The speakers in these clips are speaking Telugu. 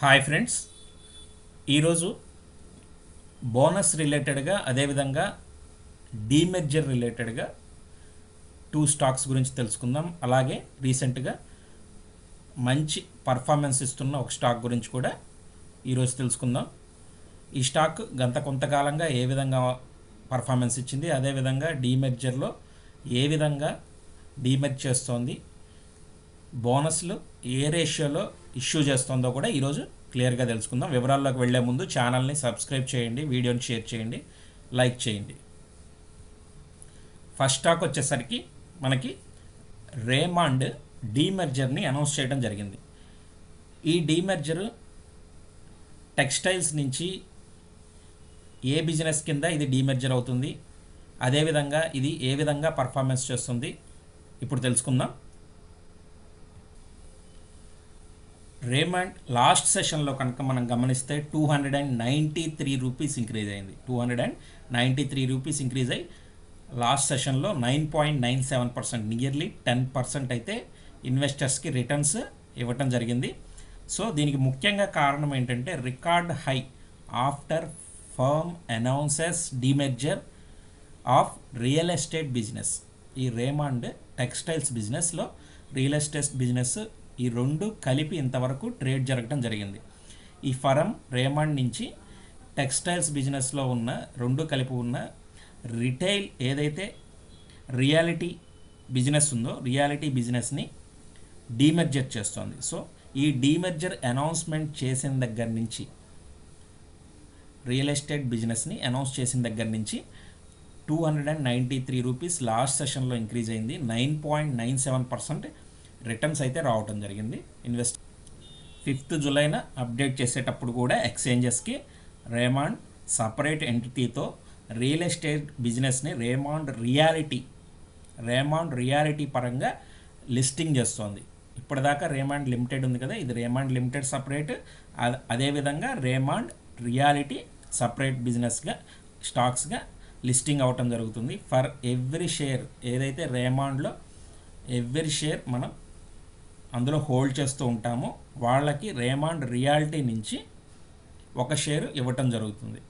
హాయ్ ఫ్రెండ్స్ ఈరోజు బోనస్ రిలేటెడ్గా అదేవిధంగా డీమెర్జర్ రిలేటెడ్గా టూ స్టాక్స్ గురించి తెలుసుకుందాం. అలాగే రీసెంట్గా మంచి పర్ఫార్మెన్స్ ఇస్తున్న ఒక స్టాక్ గురించి కూడా ఈరోజు తెలుసుకుందాం. ఈ స్టాక్ గంత కొంతకాలంగా ఏ విధంగా పర్ఫార్మెన్స్ ఇచ్చింది అదేవిధంగా డీమెర్జర్లో ఏ విధంగా డీమెర్జ్ చేస్తోంది బోనస్లు ఏ రేషియోలో ఇష్యూ చేస్తుందో కూడా ఈరోజు క్లియర్గా తెలుసుకుందాం. వివరాల్లోకి వెళ్ళే ముందు ఛానల్ని సబ్స్క్రైబ్ చేయండి వీడియోని షేర్ చేయండి లైక్ చేయండి. ఫస్ట్ స్టాక్ వచ్చేసరికి మనకి రేమాండ్ డీమెర్జర్ని అనౌన్స్ చేయడం జరిగింది. ఈ డీమెర్జర్ టెక్స్టైల్స్ నుంచి ఏ బిజినెస్ కింద ఇది డీమెర్జర్ అవుతుంది అదేవిధంగా ఇది ఏ విధంగా పర్ఫార్మెన్స్ చేస్తుంది ఇప్పుడు తెలుసుకుందాం. రేమండ్ లాస్ట్ సెషన్లో కనుక మనం గమనిస్తే two hundred and ninety three rupees increase అయింది. Two hundred and ninety three rupees increase అయ్యి లాస్ట్ సెషన్లో nine point nine seven percent nearly ten percent అయితే ఇన్వెస్టర్స్కి రిటర్న్స్ ఇవ్వటం జరిగింది. సో దీనికి ముఖ్యంగా కారణం ఏంటంటే record high after firm announces demerger of real estate business. ఈ రేమాండ్ టెక్స్టైల్స్ బిజినెస్లో రియల్ ఎస్టేట్ బిజినెస్ ఈ రెండు కలిపి ఇంతవరకు ట్రేడ్ జరగడం జరిగింది. ఈ ఫరం రేమాండ్ నుంచి టెక్స్టైల్స్ బిజినెస్లో ఉన్న రెండు కలిపి ఉన్న రిటైల్ ఏదైతే రియాలిటీ బిజినెస్ ఉందో రియాలిటీ బిజినెస్ని డీమెర్జర్ చేస్తోంది. సో ఈ డీమెర్జర్ అనౌన్స్మెంట్ చేసిన దగ్గర నుంచి రియల్ ఎస్టేట్ బిజినెస్ని అనౌన్స్ చేసిన దగ్గర నుంచి two hundred and ninety three rupees last సెషన్లో ఇంక్రీజ్ అయింది. Nine point nine seven percent returns అయితే రావటం జరిగింది. ఇన్వెస్ట్ ఫిఫ్త్ జులైన అప్డేట్ చేసేటప్పుడు కూడా ఎక్స్చేంజెస్కి రేమాండ్ సపరేట్ ఎంటిటీతో రియల్ ఎస్టేట్ బిజినెస్ని రేమాండ్ రియాలిటీ రేమాండ్ రియాలిటీ పరంగా లిస్టింగ్ చేస్తోంది. ఇప్పటిదాకా రేమాండ్ లిమిటెడ్ ఉంది కదా ఇది రేమాండ్ లిమిటెడ్ సపరేట్ అదేవిధంగా రేమాండ్ రియాలిటీ సపరేట్ బిజినెస్గా స్టాక్స్గా లిస్టింగ్ అవటం జరుగుతుంది. ఫర్ ఎవ్రీ షేర్ ఏదైతే రేమాండ్లో ఎవ్రీ షేర్ మనం అందులో హోల్డ్ చేస్తూ ఉంటామో. వాళ్ళకి రేమాండ్ రియాలిటీ నుంచి ఒక షేర్ ఇవ్వటం జరుగుతుంది.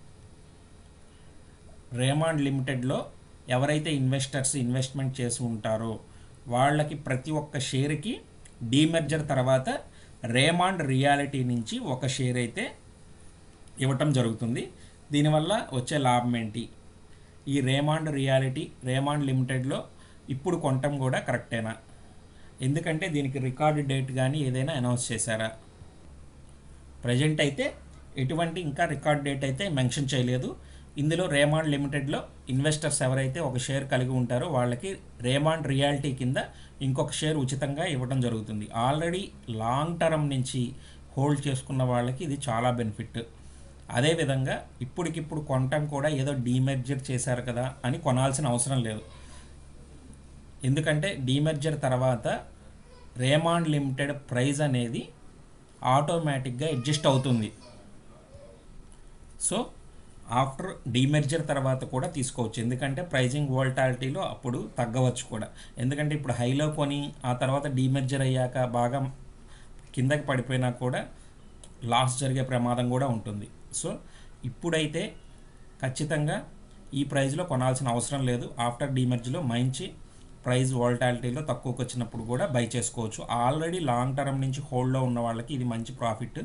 రేమాండ్ లిమిటెడ్లో ఎవరైతే ఇన్వెస్టర్స్ ఇన్వెస్ట్మెంట్ చేసి ఉంటారో వాళ్ళకి ప్రతి ఒక్క షేర్కి డీమెర్జర్ తర్వాత రేమాండ్ రియాలిటీ నుంచి ఒక షేర్ అయితే ఇవ్వటం జరుగుతుంది. దీనివల్ల వచ్చే లాభం ఏంటి? ఈ రేమాండ్ రియాలిటీ రేమాండ్ లిమిటెడ్లో ఇప్పుడు కొనటం కూడా కరెక్టేనా? ఎందుకంటే దీనికి రికార్డు డేట్ కానీ ఏదైనా అనౌన్స్ చేశారా? ప్రజెంట్ అయితే ఎటువంటి ఇంకా రికార్డ్ డేట్ అయితే మెన్షన్ చేయలేదు. ఇందులో రేమాండ్ లిమిటెడ్లో ఇన్వెస్టర్స్ ఎవరైతే ఒక షేర్ కలిగి ఉంటారో వాళ్ళకి రేమాండ్ రియాలిటీ కింద ఇంకొక షేర్ ఉచితంగా ఇవ్వడం జరుగుతుంది. ఆల్రెడీ లాంగ్ టర్మ్ నుంచి హోల్డ్ చేసుకున్న వాళ్ళకి ఇది చాలా బెనిఫిట్. అదేవిధంగా ఇప్పటికిప్పుడు కొనటం కూడా ఏదో డీమెర్జర్ చేశారు కదా అని కొనాల్సిన అవసరం లేదు. ఎందుకంటే డీమెర్జర్ తర్వాత రేమాండ్ లిమిటెడ్ ప్రైజ్ అనేది ఆటోమేటిక్గా అడ్జస్ట్ అవుతుంది. సో ఆఫ్టర్ డీమెర్జర్ తర్వాత కూడా తీసుకోవచ్చు. ఎందుకంటే ప్రైజింగ్ వోల్టాలిటీలో అప్పుడు తగ్గవచ్చు కూడా. ఎందుకంటే ఇప్పుడు హైలో కొని ఆ తర్వాత డీమెర్జర్ అయ్యాక బాగా కిందకి పడిపోయినా కూడా లాస్ జరిగే ప్రమాదం కూడా ఉంటుంది. సో ఇప్పుడైతే ఖచ్చితంగా ఈ ప్రైజ్లో కొనాల్సిన అవసరం లేదు. ఆఫ్టర్ డీమెర్జ్లో మంచి ప్రైస్ వాల్టాలిటీలో తక్కువకి వచ్చినప్పుడు కూడా బై చేసుకోవచ్చు. ఆల్రెడీ లాంగ్ టర్మ్ నుంచి హోల్డ్లో ఉన్న వాళ్ళకి ఇది మంచి ప్రాఫిట్.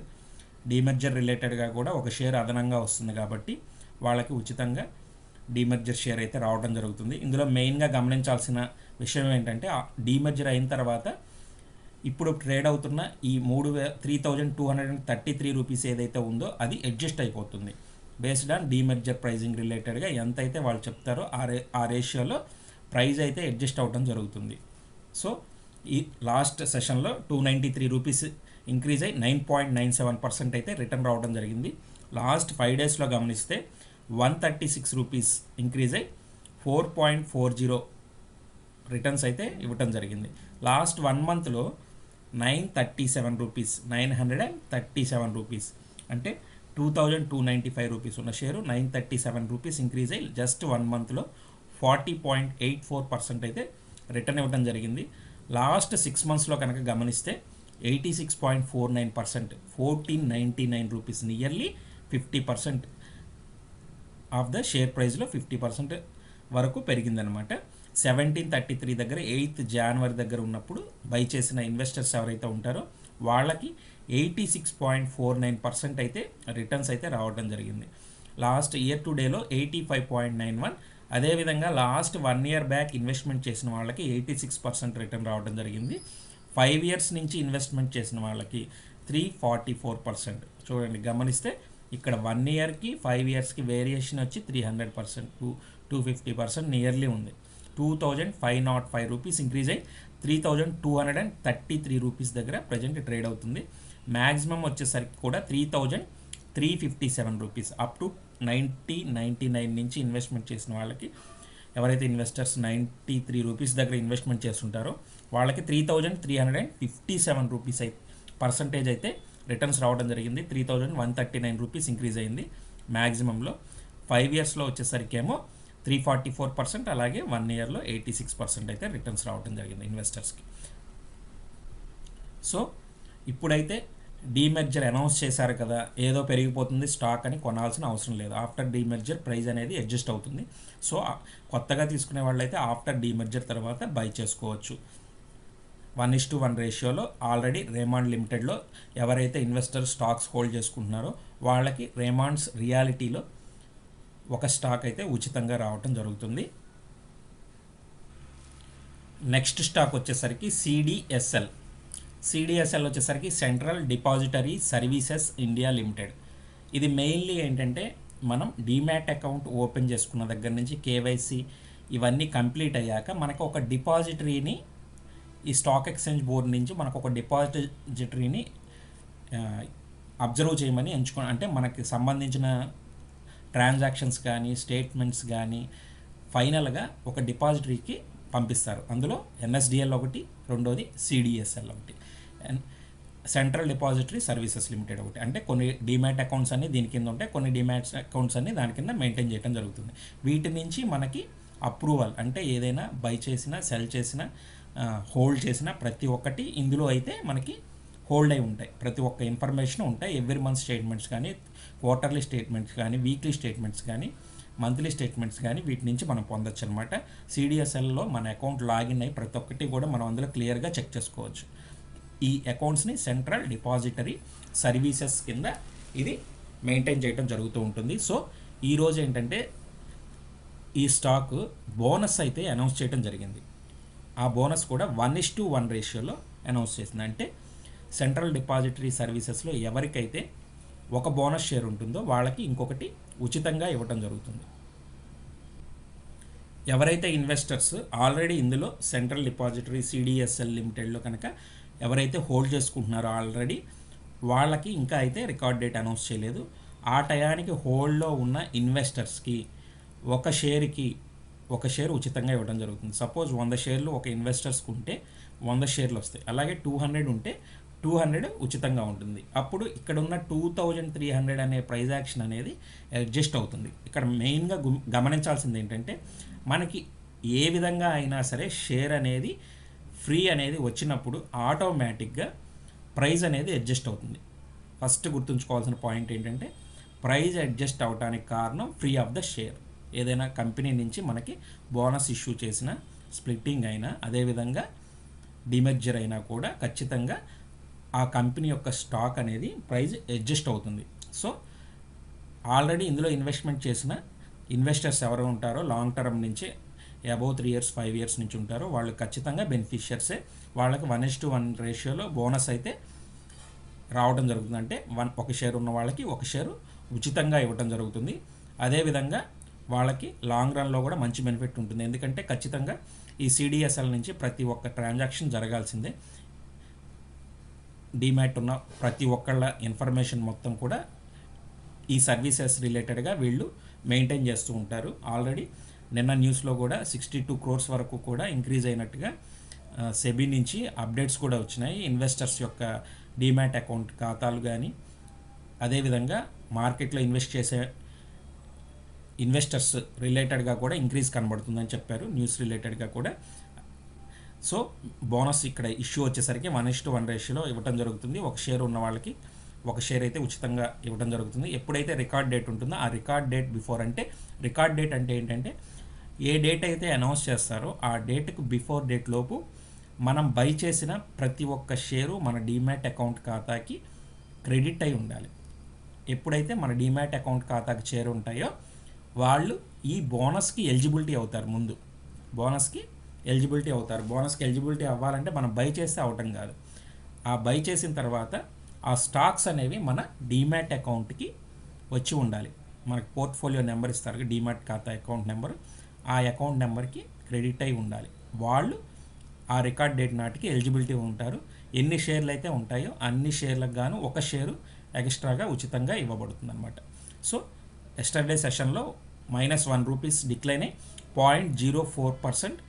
డీమెర్జర్ రిలేటెడ్గా కూడా ఒక షేర్ అదనంగా వస్తుంది కాబట్టి వాళ్ళకి ఉచితంగా డీమెర్జర్ షేర్ అయితే రావడం జరుగుతుంది. ఇందులో మెయిన్గా గమనించాల్సిన విషయం ఏంటంటే డీమెర్జర్ అయిన తర్వాత ఇప్పుడు ట్రేడ్ అవుతున్న ఈ మూడు వే three thousand two hundred and thirty three rupees ఏదైతే ఉందో అది అడ్జస్ట్ అయిపోతుంది. బేస్డ్ ఆన్ డీమెర్జర్ ప్రైజింగ్ రిలేటెడ్గా ఎంత అయితే వాళ్ళు చెప్తారో ఆ రే ఆ రేషియోలో ప్రైజ్ అయితే అడ్జస్ట్ అవ్వడం జరుగుతుంది. సో ఈ లాస్ట్ సెషన్లో two ninety three rupees increase అయ్యి nine point nine seven percent అయితే రిటర్న్ రావడం జరిగింది. లాస్ట్ ఫైవ్ డేస్లో గమనిస్తే one thirty six rupees increase అయ్యి four point four zero returns అయితే ఇవ్వటం జరిగింది. లాస్ట్ వన్ మంత్లో nine thirty seven rupees nine hundred and thirty seven rupees అంటే two thousand two ninety five rupees ఉన్న share nine thirty seven rupees increase అయ్యి జస్ట్ వన్ మంత్లో forty point eight four percent అయితే రిటర్న్ ఇవ్వడం జరిగింది. లాస్ట్ సిక్స్ మంత్స్లో కనుక గమనిస్తే eighty six point four nine percent fourteen ninety nine rupees nearly fifty percent of the share ప్రైస్లో ఫిఫ్టీ పర్సెంట్ వరకు పెరిగిందనమాట సెవెంటీన్ థర్టీ త్రీ దగ్గర ఎయిత్ జనవరి దగ్గర ఉన్నప్పుడు బై చేసిన ఇన్వెస్టర్స్ ఎవరైతే ఉంటారో వాళ్ళకి eighty six point four nine percent అయితే రిటర్న్స్ అయితే రావడం జరిగింది. లాస్ట్ ఇయర్ టు డేలో eighty five point nine one అదేవిధంగా last one year back investment చేసిన వాళ్ళకి ఎయిటీ సిక్స్ పర్సెంట్ రిటర్న్ రావడం జరిగింది. ఫైవ్ ఇయర్స్ నుంచి ఇన్వెస్ట్మెంట్ చేసిన వాళ్ళకి త్రీ ఫార్టీ ఫోర్ పర్సెంట్. చూడండి గమనిస్తే ఇక్కడ వన్ ఇయర్కి ఫైవ్ ఇయర్స్కి వేరియేషన్ వచ్చి three hundred percent two two fifty percent nearly ఉంది. Two thousand five nought five rupees increase అయ్యి three thousand two hundred and thirty three rupees దగ్గర ప్రజెంట్ ట్రేడ్ అవుతుంది. మ్యాక్సిమం వచ్చేసరికి కూడా three thousand three fifty seven rupees up to ninety ninety nine నుంచి ఇన్వెస్ట్మెంట్ చేసిన వాళ్ళకి ఎవరైతే ఇన్వెస్టర్స్ నైంటీ త్రీ రూపీస్ దగ్గర ఇన్వెస్ట్మెంట్ చేస్తుంటారో వాళ్ళకి three thousand three hundred and fifty seven rupees అయితే పర్సంటేజ్ అయితే రిటర్న్స్ రావడం జరిగింది. Three thousand one thirty nine rupees increase అయింది మ్యాక్సిమంలో ఫైవ్ ఇయర్స్లో వచ్చేసరికి ఏమో త్రీ ఫార్టీ ఫోర్ పర్సెంట్ అలాగే వన్ ఇయర్లో ఎయిటీ సిక్స్ పర్సెంట్ అయితే రిటర్న్స్ రావడం జరిగింది ఇన్వెస్టర్స్కి. సో ఇప్పుడైతే డీమెర్జర్ అనౌన్స్ చేశారు కదా ఏదో పెరిగిపోతుంది స్టాక్ అని కొనాల్సిన అవసరం లేదు. ఆఫ్టర్ డీమెర్జర్ ప్రైస్ అనేది అడ్జస్ట్ అవుతుంది. సో కొత్తగా తీసుకునే వాళ్ళైతే ఆఫ్టర్ డీమెర్జర్ తర్వాత బై చేసుకోవచ్చు. వన్ ఇస్ టు వన్ రేషియోలో ఆల్రెడీ రేమాండ్ లిమిటెడ్లో ఎవరైతే ఇన్వెస్టర్ స్టాక్స్ హోల్డ్ చేసుకుంటున్నారో వాళ్ళకి రేమాండ్స్ రియాలిటీలో ఒక స్టాక్ అయితే ఉచితంగా రావటం జరుగుతుంది. నెక్స్ట్ స్టాక్ వచ్చేసరికి సిడిఎస్ఎల్ సిడిఎస్ఎల్ వచ్చేసరికి central depository services India limited ఇది మెయిన్లీ ఏంటంటే మనం డీమ్యాట్ అకౌంట్ ఓపెన్ చేసుకున్న దగ్గర నుంచి కేవైసీ ఇవన్నీ కంప్లీట్ అయ్యాక మనకు ఒక డిపాజిటరీని ఈ స్టాక్ ఎక్స్చేంజ్ బోర్డు నుంచి మనకు ఒక డిపాజిటరీని అబ్జర్వ్ చేయమని ఎంచుకో అంటే మనకి సంబంధించిన ట్రాన్సాక్షన్స్ కానీ స్టేట్మెంట్స్ కానీ ఫైనల్గా ఒక డిపాజిటరీకి పంపిస్తారు. అందులో ఎన్ఎస్డిఎల్ ఒకటి రెండోది సిడిఎస్ఎల్ ఒకటి. సెంట్రల్ డిపాజిటరీ సర్వీసెస్ లిమిటెడ్ ఒకటి. అంటే కొన్ని డిమాట్ అకౌంట్స్ అన్ని దీని కింద ఉంటాయి కొన్ని డిమాట్ అకౌంట్స్ అన్ని దాని కింద మెయింటైన్ చేయడం జరుగుతుంది. వీటి నుంచి మనకి అప్రూవల్ అంటే ఏదైనా బై చేసిన సెల్ చేసిన హోల్డ్ చేసిన ప్రతి ఒక్కటి ఇందులో అయితే మనకి హోల్డ్ అయి ఉంటాయి. ప్రతి ఒక్క ఇన్ఫర్మేషన్ ఉంటాయి. ఎవ్రీ మంత్ స్టేట్మెంట్స్ కానీ క్వార్టర్లీ స్టేట్మెంట్స్ కానీ వీక్లీ స్టేట్మెంట్స్ కానీ మంత్లీ స్టేట్మెంట్స్ కానీ వీటి నుంచి మనం పొందొచ్చు అనమాట సిడిఎస్ఎల్లో మన అకౌంట్ లాగిన్ అయ్యి ప్రతి ఒక్కటి కూడా మనం అందులో క్లియర్గా చెక్ చేసుకోవచ్చు. ఈ అకౌంట్స్ని సెంట్రల్ డిపాజిటరీ సర్వీసెస్ కింద ఇది మెయింటైన్ చేయడం జరుగుతూ ఉంటుంది. సో ఈరోజు ఏంటంటే ఈ స్టాక్ బోనస్ అయితే అనౌన్స్ చేయడం జరిగింది. ఆ బోనస్ కూడా వన్ ఇస్ టు వన్ రేషియోలో అనౌన్స్ చేసింది. అంటే సెంట్రల్ డిపాజిటరీ సర్వీసెస్లో ఎవరికైతే ఒక బోనస్ షేర్ ఉంటుందో వాళ్ళకి ఇంకొకటి ఉచితంగా ఇవ్వటం జరుగుతుంది. ఎవరైతే ఇన్వెస్టర్స్ ఆల్రెడీ ఇందులో సెంట్రల్ డిపాజిటరీ సిడిఎస్ఎల్ లిమిటెడ్లో కనుక ఎవరైతే హోల్డ్ చేసుకుంటున్నారో ఆల్రెడీ వాళ్ళకి ఇంకా అయితే రికార్డ్ డేట్ అనౌన్స్ చేయలేదు. ఆ టయానికి హోల్డ్లో ఉన్న ఇన్వెస్టర్స్కి ఒక షేర్కి ఒక షేర్ ఉచితంగా ఇవ్వడం జరుగుతుంది. సపోజ్ వంద షేర్లు ఒక ఇన్వెస్టర్స్కి ఉంటే వంద షేర్లు వస్తాయి. అలాగే టూ హండ్రెడ్ ఉంటే టూ హండ్రెడ్ ఉచితంగా ఉంటుంది. అప్పుడు ఇక్కడ ఉన్న టూ థౌజండ్ త్రీ హండ్రెడ్ అనే ప్రైజ్ యాక్షన్ అనేది అడ్జస్ట్ అవుతుంది. ఇక్కడ మెయిన్గా గమనించాల్సింది ఏంటంటే మనకి ఏ విధంగా అయినా సరే షేర్ అనేది ఫ్రీ అనేది వచ్చినప్పుడు ఆటోమేటిక్గా ప్రైజ్ అనేది అడ్జస్ట్ అవుతుంది. ఫస్ట్ గుర్తుంచుకోవాల్సిన పాయింట్ ఏంటంటే ప్రైజ్ అడ్జస్ట్ అవడానికి కారణం ఫ్రీ ఆఫ్ ద షేర్. ఏదైనా కంపెనీ నుంచి మనకి బోనస్ ఇష్యూ చేసిన స్ప్లిట్టింగ్ అయినా అదేవిధంగా డిమెర్జర్ అయినా కూడా ఖచ్చితంగా ఆ కంపెనీ యొక్క స్టాక్ అనేది ప్రైజ్ అడ్జస్ట్ అవుతుంది. సో ఆల్రెడీ ఇందులో ఇన్వెస్ట్మెంట్ చేసిన ఇన్వెస్టర్స్ ఎవరు ఉంటారో లాంగ్ టర్మ్ నుంచి above three years five years నుంచి ఉంటారో వాళ్ళు ఖచ్చితంగా బెనిఫిషియర్సే. వాళ్ళకి వన్ ఇస్ టు వన్ రేషియోలో బోనస్ అయితే రావడం జరుగుతుంది. అంటే వన్ ఒక షేర్ ఉన్న వాళ్ళకి ఒక షేరు ఉచితంగా ఇవ్వటం జరుగుతుంది. అదేవిధంగా వాళ్ళకి లాంగ్ రన్లో కూడా మంచి బెనిఫిట్ ఉంటుంది. ఎందుకంటే ఖచ్చితంగా ఈ సిడిఎస్ఎల్ నుంచి ప్రతి ఒక్క ట్రాన్సాక్షన్ జరగాల్సిందే. డిమాట్ ఉన్న ప్రతి ఒక్కళ్ళ ఇన్ఫర్మేషన్ మొత్తం కూడా ఈ సర్వీసెస్ రిలేటెడ్గా వీళ్ళు మెయింటైన్ చేస్తూ ఉంటారు. ఆల్రెడీ నిన్న న్యూస్లో కూడా సిక్స్టీ టూ క్రోర్స్ వరకు కూడా ఇంక్రీజ్ అయినట్టుగా సెబీ నుంచి అప్డేట్స్ కూడా వచ్చినాయి. ఇన్వెస్టర్స్ యొక్క డిమాట్ అకౌంట్ ఖాతాలు కానీ అదేవిధంగా మార్కెట్లో ఇన్వెస్ట్ చేసే ఇన్వెస్టర్స్ రిలేటెడ్గా కూడా ఇంక్రీజ్ కనబడుతుందని చెప్పారు న్యూస్ రిలేటెడ్గా కూడా. సో బోనస్ ఇక్కడ ఇష్యూ వచ్చేసరికి వన్ ఇస్ టు వన్ రేషియోలో ఇవ్వడం జరుగుతుంది. ఒక షేర్ ఉన్న వాళ్ళకి ఒక షేర్ అయితే ఉచితంగా ఇవ్వడం జరుగుతుంది. ఎప్పుడైతే రికార్డ్ డేట్ ఉంటుందో ఆ రికార్డ్ డేట్ బిఫోర్ అంటే రికార్డ్ డేట్ అంటే ఏంటంటే ఏ డేట్ అయితే అనౌన్స్ చేస్తారో ఆ డేట్కు బిఫోర్ డేట్ లోపు మనం బై చేసిన ప్రతి ఒక్క షేరు మన డీమ్యాట్ అకౌంట్ ఖాతాకి క్రెడిట్ అయి ఉండాలి. ఎప్పుడైతే మన డీమ్యాట్ అకౌంట్ ఖాతాకి చేరు ఉంటాయో వాళ్ళు ఈ బోనస్కి ఎలిజిబిలిటీ అవుతారు ముందు. బోనస్కి ఎలిజిబిలిటీ అవుతారు. బోనస్కి ఎలిజిబిలిటీ అవ్వాలంటే మనం బై చేస్తే అవటం కాదు. ఆ బై చేసిన తర్వాత ఆ స్టాక్స్ అనేవి మన డీమ్యాట్ అకౌంట్కి వచ్చి ఉండాలి. మనకు పోర్ట్ఫోలియో నెంబర్ ఇస్తారు. డీమ్యాట్ ఖాతా అకౌంట్ నెంబర్. ఆ అకౌంట్ నెంబర్కి క్రెడిట్ అయి ఉండాలి. వాళ్ళు ఆ రికార్డ్ డేట్ నాటికి ఎలిజిబిలిటీ ఉంటారు. ఎన్ని షేర్లు అయితే ఉంటాయో అన్ని షేర్లకు గాను ఒక షేరు ఎక్స్ట్రాగా ఉచితంగా ఇవ్వబడుతుంది అనమాట సో ఎస్టర్డే సెషన్లో మైనస్ వన్ రూపీస్ డిక్లైన్ అయ్యి point zero four percent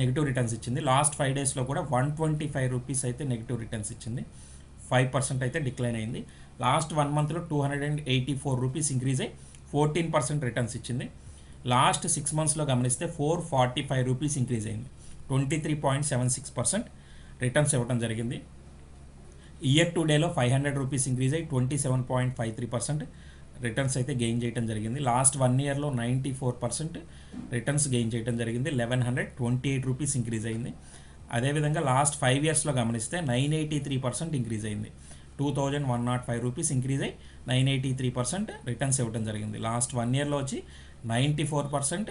negative returns ఇచ్చింది. లాస్ట్ ఫైవ్ డేస్లో కూడా వన్ ట్వంటీ ఫైవ్ రూపీస్ అయితే నెగిటివ్ రిటర్న్స్ ఇచ్చింది. ఫైవ్ పర్సెంట్ అయితే డిక్లైన్ అయింది. లాస్ట్ వన్ మంత్లో two hundred and eighty four rupees increase అయ్యి ఫోర్టీన్ పర్సెంట్ రిటర్న్స్ ఇచ్చింది. లాస్ట్ సిక్స్ మంత్స్లో గమనిస్తే four forty five rupees increase అయింది. Twenty three point seven six percent returns ఇవ్వడం జరిగింది. ఇయర్ టు డేలో ఫైవ్ హండ్రెడ్ రూపీస్ ఇంక్రీజ్ అయ్యి twenty seven point five three percent returns అయితే గెయిన్ చేయడం జరిగింది. లాస్ట్ వన్ ఇయర్లో ninety four percent returns gain చేయడం జరిగింది. Eleven hundred twenty eight rupees increase అయింది. అదేవిధంగా లాస్ట్ ఫైవ్ ఇయర్స్లో గమనిస్తే nine eighty three percent increase అయింది. Two thousand one nought five rupees increase అయ్యి nine eighty three percent returns ఇవ్వడం జరిగింది. లాస్ట్ వన్ ఇయర్లో వచ్చి నైంటీ ఫోర్ పర్సెంట్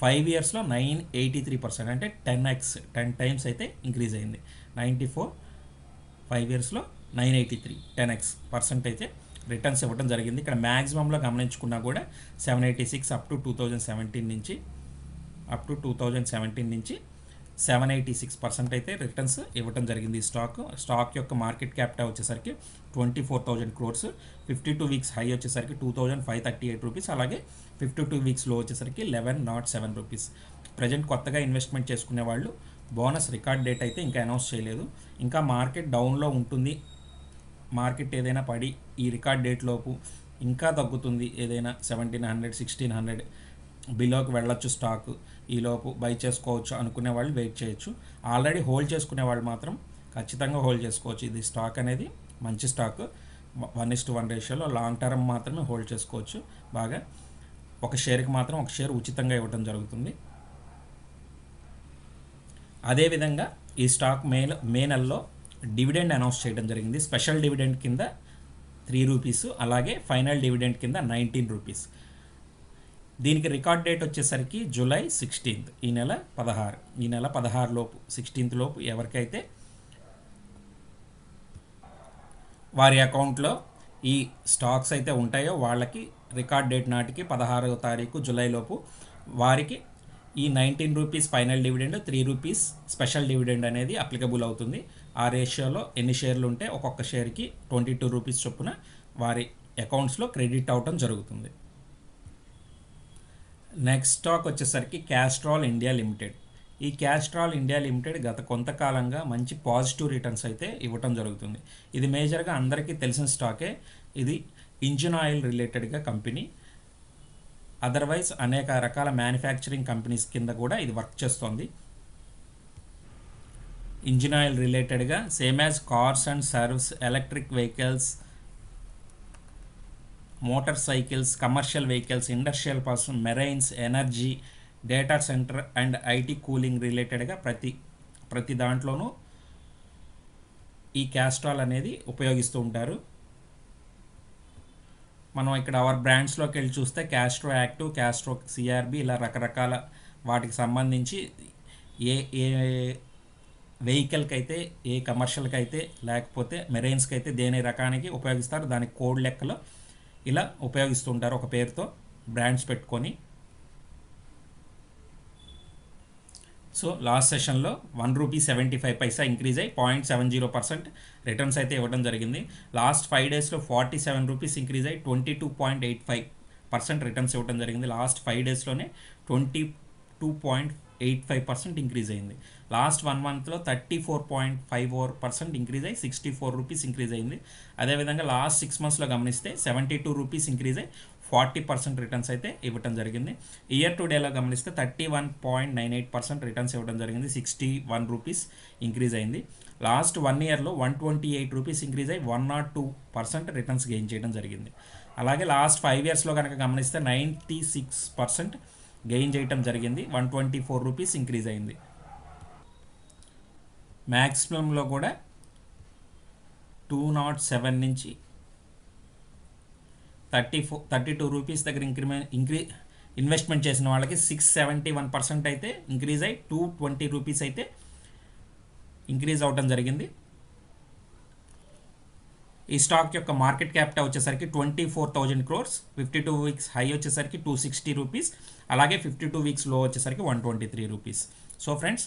ఫైవ్ ఇయర్స్లో నైన్ ఎయిటీ త్రీ పర్సెంట్. అంటే టెన్ ఎక్స్ టెన్ టైమ్స్ అయితే ఇంక్రీజ్ అయింది. నైంటీ ఫోర్ ఫైవ్ ఇయర్స్లో nine eighty three ten X percent అయితే రిటర్న్స్ ఇవ్వడం జరిగింది. ఇక్కడ మ్యాక్సిమంలో గమనించుకున్నా కూడా seven eighty six up to two thousand seventeen నుంచి up to two thousand seventeen నుంచి సెవెన్ ఎయిటీ సిక్స్ పర్సెంట్ అయితే రిటర్న్స్ ఇవ్వడం జరిగింది ఈ స్టాక్ స్టాక్ యొక్క మార్కెట్ క్యాపిటల్ వచ్చేసరికి twenty four thousand crores fifty two weeks high వచ్చేసరికి two thousand five thirty eight rupees అలాగే ఫిఫ్టీ టూ వీక్స్లో వచ్చేసరికి eleven nought seven rupees present కొత్తగా ఇన్వెస్ట్మెంట్ చేసుకునే వాళ్ళు బోనస్ రికార్డ్ డేట్ అయితే ఇంకా అనౌన్స్ చేయలేదు. ఇంకా మార్కెట్ డౌన్లో ఉంటుంది. మార్కెట్ ఏదైనా పడి ఈ రికార్డ్ డేట్ లోపు ఇంకా తగ్గుతుంది. ఏదైనా సెవెంటీన్ హండ్రెడ్ సిక్స్టీన్ హండ్రెడ్ బిలోకి వెళ్ళొచ్చు స్టాక్. ఈలోపు బై చేసుకోవచ్చు అనుకునే వాళ్ళు వెయిట్ చేయొచ్చు. ఆల్రెడీ హోల్డ్ చేసుకునే వాళ్ళు మాత్రం ఖచ్చితంగా హోల్డ్ చేసుకోవచ్చు. ఇది స్టాక్ అనేది మంచి stock. One is to one రేషియోలో లాంగ్ టర్మ్ మాత్రమే హోల్డ్ చేసుకోవచ్చు. బాగా ఒక షేర్కి మాత్రం ఒక షేర్ ఉచితంగా ఇవ్వడం జరుగుతుంది. అదేవిధంగా ఈ స్టాక్ మే మే నెలలో డివిడెండ్ అనౌన్స్ చేయడం జరిగింది. స్పెషల్ డివిడెండ్ కింద త్రీ రూపీస్ అలాగే ఫైనల్ డివిడెండ్ కింద నైన్టీన్ రూపీస్. దీనికి రికార్డ్ డేట్ వచ్చేసరికి జూలై సిక్స్టీన్త్ ఈ నెల పదహారు. ఈ నెల పదహారు లోపు సిక్స్టీన్త్ లోపు ఎవరికైతే వారి అకౌంట్లో ఈ స్టాక్స్ అయితే ఉంటాయో వాళ్ళకి రికార్డ్ డేట్ నాటికి పదహారవ తారీఖు జూలై లోపు వారికి ఈ nineteen rupees final dividend three rupees special dividend అనేది అప్లికబుల్ అవుతుంది. ఆ రేషియోలో ఎన్ని షేర్లు ఉంటే ఒక్కొక్క షేర్కి ట్వంటీ టూ రూపీస్ చొప్పున వారి అకౌంట్స్లో క్రెడిట్ అవటం జరుగుతుంది. నెక్స్ట్ స్టాక్ వచ్చేసరికి క్యాస్ట్రాల్ ఇండియా లిమిటెడ్ ఈ క్యాస్ట్రాల్ ఇండియా లిమిటెడ్ గత కొంతకాలంగా మంచి పాజిటివ్ రిటర్న్స్ అయితే ఇవ్వటం జరుగుతుంది. ఇది మేజర్గా అందరికీ తెలిసిన స్టాకే ఇది ఇంజిన్ ఆయిల్ రిలేటెడ్గా కంపెనీ అదర్వైజ్ అనేక రకాల మ్యానుఫ్యాక్చరింగ్ కంపెనీస్ కింద కూడా ఇది వర్క్ చేస్తోంది. ఇంజిన్ ఆయిల్ రిలేటెడ్గా same as cars and serves electric vehicles motorcycles commercial vehicles industrial person marines energy data centre and IT cooling రిలేటెడ్గా ప్రతి ప్రతి దాంట్లోనూ ఈ క్యాస్ట్రాల్ అనేది ఉపయోగిస్తూ ఉంటారు. మనం ఇక్కడ అవర్ బ్రాండ్స్లోకి వెళ్ళి చూస్తే క్యాస్ట్రో యాక్టివ్ క్యాస్ట్రో సిఆర్బి ఇలా రకరకాల వాటికి సంబంధించి ఏ ఏ వెహికల్కి అయితే ఏ కమర్షియల్కి అయితే లేకపోతే మెరైన్స్కి అయితే దేని రకానికి ఉపయోగిస్తారు దాని కోడ్ లెక్కలో ఇలా ఉపయోగిస్తుంటారు ఒక పేరుతో బ్రాండ్స్ పెట్టుకొని. సో లాస్ట్ సెషన్లో one rupee seventy five paisa increase అయ్యి point seven zero percent returns అయితే ఇవ్వడం జరిగింది. లాస్ట్ ఫైవ్ డేస్లో ఫార్టీ సెవెన్ రూపీస్ ఇంక్రీజ్ అయ్యి twenty two point eight five percent returns ఇవ్వడం జరిగింది. లాస్ట్ ఫైవ్ డేస్లోనే twenty two point eight five percent increase అయింది. లాస్ట్ వన్ మంత్లో thirty four point five four percent increase అయ్యి సిక్స్టీ ఫోర్ రూపీస్ ఇంక్రీజ్ అయింది. అదేవిధంగా లాస్ట్ సిక్స్ మంత్స్లో గమనిస్తే సెవెంటీ టూ రూపీస్ ఇంక్రీజ్ అయ్యి ఫార్టీ పర్సెంట్ రిటర్న్స్ అయితే ఇవ్వటం జరిగింది. ఇయర్ టు డేలో గమనిస్తే thirty one point nine eight percent returns ఇవ్వడం జరిగింది. సిక్స్టీ వన్ రూపీస్ ఇంక్రీజ్ అయింది. లాస్ట్ వన్ ఇయర్లో one twenty eight rupees increase అయ్యి one nought two percent returns gain చేయడం జరిగింది. అలాగే లాస్ట్ ఫైవ్ ఇయర్స్లో కనుక గమనిస్తే నైంటీ సిక్స్ పర్సెంట్ గెయిన్ చేయడం జరిగింది. One twenty four rupees increase అయింది. మ్యాక్సిమంలో కూడా టూ నాట్ సెవెన్ నుంచి thirty four thirty two rupees దగ్గర ఇంక్రిమెంట్ ఇంక్రీ ఇన్వెస్ట్మెంట్ చేసిన వాళ్ళకి సిక్స్ సెవెంటీ వన్ పర్సెంట్ అయితే ఇంక్రీజ్ అయ్యి టూ ట్వంటీ రూపీస్ అయితే ఇంక్రీజ్ అవడం జరిగింది. ఈ స్టాక్ యొక్క మార్కెట్ క్యాపిటల్ వచ్చేసరికి twenty four thousand crores fifty two weeks high వచ్చేసరికి టూ సిక్స్టీ రూపీస్ అలాగే ఫిఫ్టీ టూ వీక్స్లో వచ్చేసరికి one twenty three rupees. So friends